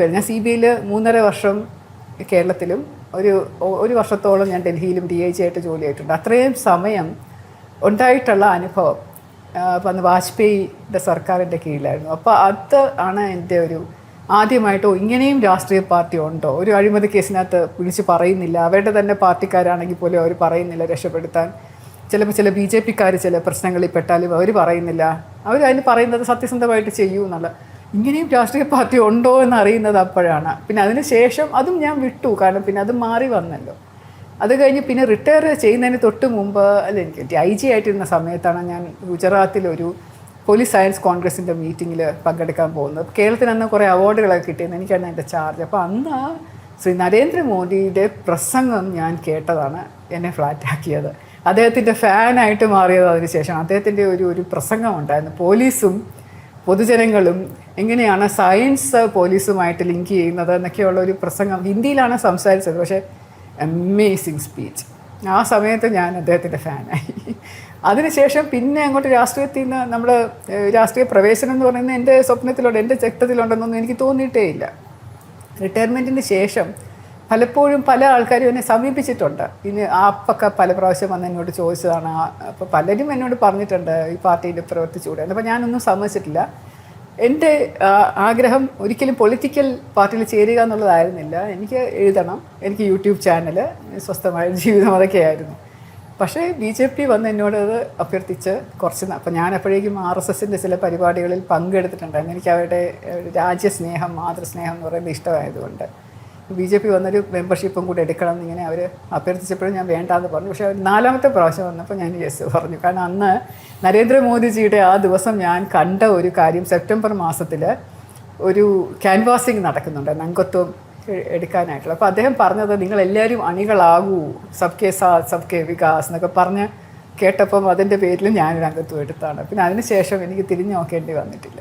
പേര് ഞാൻ C B ഐയിൽ മൂന്നര വർഷം കേരളത്തിലും ഒരു ഒരു വർഷത്തോളം ഞാൻ ഡൽഹിയിലും ഡി ഐ ജി ആയിട്ട് ജോലി ചെയ്തിട്ടുണ്ട്. അത്രയും സമയം ഉണ്ടായിട്ടുള്ള അനുഭവം അപ്പം അന്ന് വാജ്പേയിയുടെ സർക്കാരിന്റെ കീഴിലായിരുന്നു. അപ്പോൾ അത് ആണ് എന്റെ ഒരു ആദ്യമായിട്ടോ ഇങ്ങനെയും രാഷ്ട്രീയ പാർട്ടി ഉണ്ടോ? ഒരു അഴിമതി കേസിനകത്ത് വിളിച്ച് പറയുന്നില്ല. അവരുടെ തന്നെ പാർട്ടിക്കാരാണെങ്കിൽ പോലും അവർ പറയുന്നില്ല രക്ഷപ്പെടുത്താൻ. ചിലപ്പോൾ ചില ബി ജെ പിക്കാർ ചില പ്രശ്നങ്ങളിൽ പെട്ടാലും അവർ പറയുന്നില്ല. അവർ അതിന് പറയുന്നത് സത്യസന്ധമായിട്ട് ചെയ്യൂ എന്നുള്ള ഇങ്ങനെയും രാഷ്ട്രീയ പാർട്ടി ഉണ്ടോ എന്ന് അറിയുന്നത് അപ്പോഴാണ്. പിന്നെ അതിന് ശേഷം അതും ഞാൻ വിട്ടു. കാരണം പിന്നെ അത് മാറി വന്നല്ലോ. അത് കഴിഞ്ഞ് പിന്നെ റിട്ടയർ ചെയ്യുന്നതിന് തൊട്ട് മുമ്പ് അല്ല എനിക്ക് ഐ ജി ആയിട്ടിരുന്ന സമയത്താണ് ഞാൻ ഗുജറാത്തിലൊരു പോലീസ് സയൻസ് കോൺഗ്രസിന്റെ മീറ്റിങ്ങിൽ പങ്കെടുക്കാൻ പോകുന്നത്. കേരളത്തിന് അന്ന് കുറേ അവാർഡുകളൊക്കെ കിട്ടിയെന്ന് എനിക്കാണ് എന്റെ ചാർജ് അപ്പോൾ അന്ന് ശ്രീ നരേന്ദ്രമോദിയുടെ പ്രസംഗം ഞാൻ കേട്ടതാണ്. എന്നെ ഫ്ലാറ്റാക്കിയത് അദ്ദേഹത്തിന്റെ ഫാനായിട്ട് മാറിയത് അതിനുശേഷം അദ്ദേഹത്തിന്റെ ഒരു ഒരു പ്രസംഗം ഉണ്ടായിരുന്നു. പോലീസും പൊതുജനങ്ങളും എങ്ങനെയാണ് സയൻസ് പോലീസുമായിട്ട് ലിങ്ക് ചെയ്യുന്നത് എന്നൊക്കെയുള്ള ഒരു പ്രസംഗം ഹിന്ദിയിലാണ് സംസാരിച്ചത്. പക്ഷേ അമേസിങ് സ്പീച്ച് ആ സമയത്ത് ഞാൻ അദ്ദേഹത്തിന്റെ ഫാനായി അതിനുശേഷം പിന്നെ അങ്ങോട്ട് രാഷ്ട്രീയത്തിൽ നിന്ന് നമ്മൾ രാഷ്ട്രീയ പ്രവേശനം എന്ന് പറയുന്നത് എന്റെ സ്വപ്നത്തിലുണ്ട് എന്റെ ചക്തത്തിലുണ്ടെന്നൊന്നും എനിക്ക് തോന്നിയിട്ടേ ഇല്ല. റിട്ടയർമെന്റിന് ശേഷം പലപ്പോഴും പല ആൾക്കാരും എന്നെ സമീപിച്ചിട്ടുണ്ട്. ഇനി ആപ്പൊക്കെ പല പ്രാവശ്യം വന്ന് എന്നോട് ചോദിച്ചതാണ്. അപ്പോൾ പലരും എന്നോട് പറഞ്ഞിട്ടുണ്ട് ഈ പാർട്ടിയിൽ പ്രവർത്തിച്ചുകൂടെ അപ്പോൾ ഞാനൊന്നും സമ്മതിച്ചിട്ടില്ല. എന്റെ ആഗ്രഹം ഒരിക്കലും പൊളിറ്റിക്കൽ പാർട്ടിയിൽ ചേരുക എന്നുള്ളതായിരുന്നില്ല. എനിക്ക് എഴുതണം. എനിക്ക് യൂട്യൂബ് ചാനൽ സ്വസ്ഥമായ ജീവിതം അതൊക്കെയായിരുന്നു. പക്ഷേ ബി ജെ പി വന്ന് എന്നോട് അത് അഭ്യർത്ഥിച്ച് കുറച്ച് അപ്പം ഞാൻ അപ്പോഴേക്കും ആർ എസ് എസിന്റെ ചില പരിപാടികളിൽ പങ്കെടുത്തിട്ടുണ്ടായിരുന്നു എനിക്ക് അവരുടെ രാജ്യസ്നേഹം മാതൃസ്നേഹം എന്ന് പറയുന്നത് ഇഷ്ടമായതുകൊണ്ട്. ബി ജെ പി വന്നൊരു മെമ്പർഷിപ്പും കൂടി എടുക്കണം എന്നിങ്ങനെ അവർ അഭ്യർത്ഥിച്ചപ്പോഴും ഞാൻ വേണ്ടാന്ന് പറഞ്ഞു. പക്ഷേ നാലാമത്തെ പ്രാവശ്യം വന്നപ്പോൾ ഞാൻ യെസ് പറഞ്ഞു. കാരണം അന്ന് നരേന്ദ്രമോദിജിയുടെ ആ ദിവസം ഞാൻ കണ്ട ഒരു കാര്യം സെപ്റ്റംബർ മാസത്തിൽ ഒരു ക്യാൻവാസിങ് നടക്കുന്നുണ്ട് നങ്കത്വം എടുക്കാനായിട്ടുള്ള. അപ്പോൾ അദ്ദേഹം പറഞ്ഞത് നിങ്ങളെല്ലാവരും അണികളാകൂ സബ് കെ സാ സബ് കെ വികാസ് എന്നൊക്കെ പറഞ്ഞ് കേട്ടപ്പം അതിന്റെ പേരിൽ ഞാനൊരു അംഗത്വം എടുത്താണ്. പിന്നെ അതിനുശേഷം എനിക്ക് തിരിഞ്ഞു നോക്കേണ്ടി വന്നിട്ടില്ല.